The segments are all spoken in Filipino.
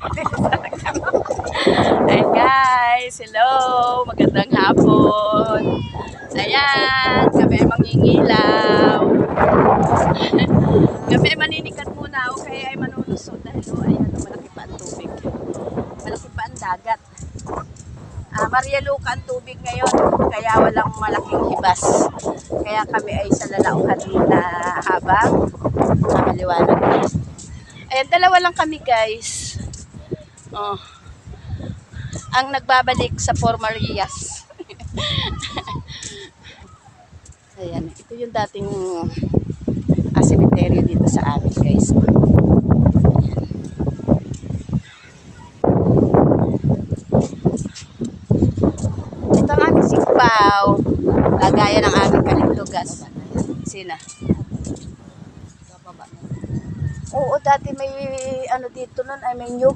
Hey guys, hello! Magandang hapon. Ayan, ay mangingilaw. ay maninikat muna o kaya ay manulusot dahil oh, ayan, malaki pa ang tubig. Malaki pa ang dagat. Ah, Maria Luca ang tubig ngayon, kaya walang malaking hibas. Kaya kami ay sa lalauhan muna habang nakaliwanag na. Ayan, dalawa lang kami guys. Oh. Ang nagbabalik sa Four Marias. Ayan, ito yung dating ah, cemetery dito sa amin guys. Ito ang aming sikpaw. Lagayan ng aming kalindugan. Sina? Oo, dati may ano dito nun ay may nyug.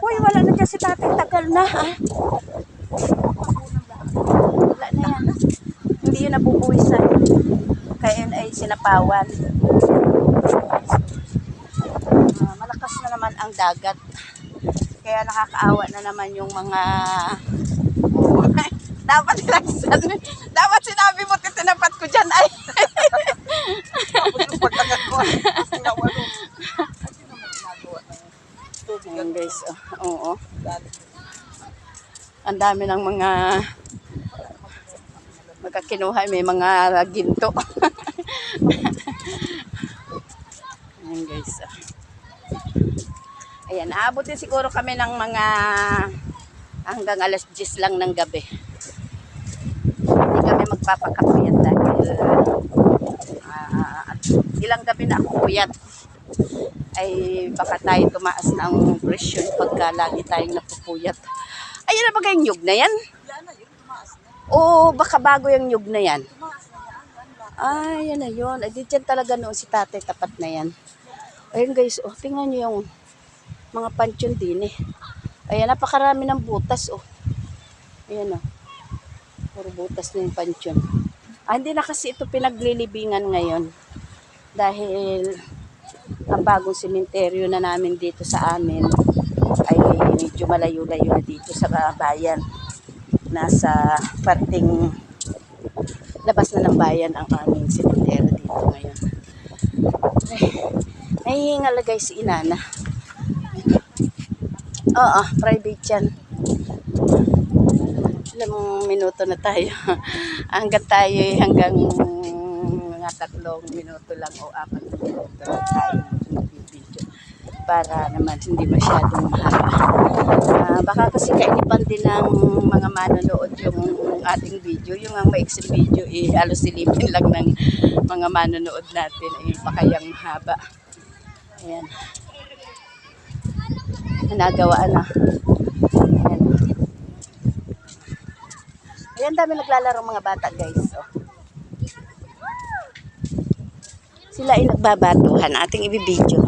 Uy, wala na dyan si tatay. Tagal na, ha? Wala na yan. Hindi yun nabubuwisan. Kaya yun ay sinapawan. Ah, malakas na naman ang dagat. Kaya nakakaawa na naman yung mga... dapat nilagsan. Dapat sinabi mo, titinapat ko dyan ay. Ayan guys, oh, oo. Ang dami ng mga magkakinuha, may mga ginto. Ayan guys. Ayan, aabot din siguro kami ng mga hanggang alas 10 lang ng gabi. Hindi kami magpapakapuyat dahil ah, ilang gabi na ako puyat ay baka tayo tumaas ng presyon pagka lagi tayong napupuyat. Ayun na ba yung nyug na yan? Oo, baka bago yung nyug na yan. Ay, yan na yun. Ay, dyan talaga noon si tatay tapat na yan. Ayun guys, oh, tingnan nyo yung mga pansyon din eh. Ayan, napakarami ng butas oh. Ayan oh. Puro butas na yung pansyon. Ah, hindi na kasi ito pinaglilibingan ngayon. Dahil ang bagong sementeryo na namin dito sa amin ay medyo malayo-layo na dito sa bayan. Nasa parting labas na ng bayan ang aming sementeryo dito ngayon. Ay, nahihingal na guys si Inana. Oo, private yan. Ilang minuto na tayo. hanggang tayo ay hanggang mga tatlong minuto lang o apat na minuto tayo para naman hindi masyadong mahaba. Ah, baka kasi kainipan din ng mga manonood yung ating video, yung ang maiksing video, eh, halos silipin lang ng mga manonood natin, eh, pakayang mahaba. Ayan. Nagawaan na. Ayan. Ayan, dami naglalaro mga bata, guys. Oh. Sila ay nagbabatuhan. Ating ibibidyo.